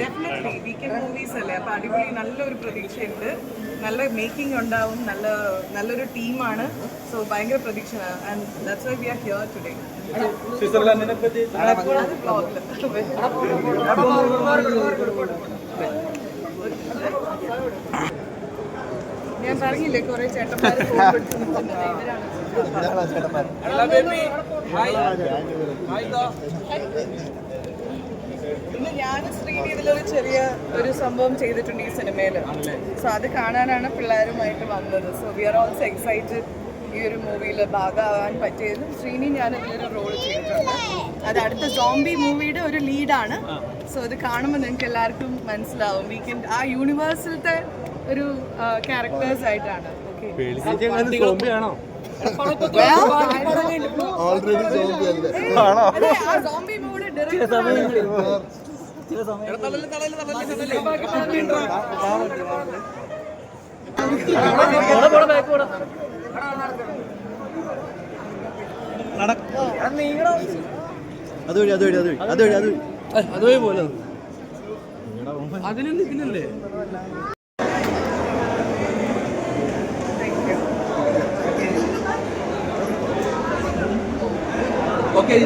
Definitely weekend movies അല്ലേ? അപ്പോൾ അടിപൊളി നല്ലൊരു പ്രതീക്ഷയുണ്ട്. നല്ല മേക്കിംഗ് ഉണ്ടാവും നല്ല നല്ലൊരു ടീമാണ് സോ ഭയങ്കര പ്രതീക്ഷ. And that's why we are here today ഞാൻ പറഞ്ഞില്ലേ കുറെ ചേട്ടന്മാർ ഇന്ന് ഞാൻ ശ്രീനി ഇതിലൊരു ചെറിയ ഒരു സംഭവം ചെയ്തിട്ടുണ്ട് ഈ സിനിമയിൽ സോ അത് കാണാനാണ് പിള്ളേരുമായിട്ട് വന്നത്. So we are also excited ഈ ഒരു മൂവിയിൽ ഭാഗമാകാൻ പറ്റിയതും. ശ്രീനി ഞാൻ ഇതിലൊരു റോൾ ചെയ്തിട്ടുണ്ട്. അത് അടുത്ത സോംബി മൂവിയുടെ ഒരു ലീഡാണ് സോ ഇത് കാണുമ്പോൾ നിങ്ങൾക്ക് എല്ലാവർക്കും മനസ്സിലാവും. വീക്കെൻഡ് ആ യൂണിവേഴ്സിലത്തെ ഒരു ക്യാരക്ടേഴ്സ് ആയിട്ടാണ്. ഓൾറെഡി സോംബി അല്ലേ? ചില സമയങ്ങളിൽ ചില സമയങ്ങളിൽ അതുവഴി അതുവഴി അതുവഴി അതുവഴി അതുവഴി അതുവഴി പോലെ അതിനൊന്നും നിൽക്കുന്നില്ലേ ഓക്കെ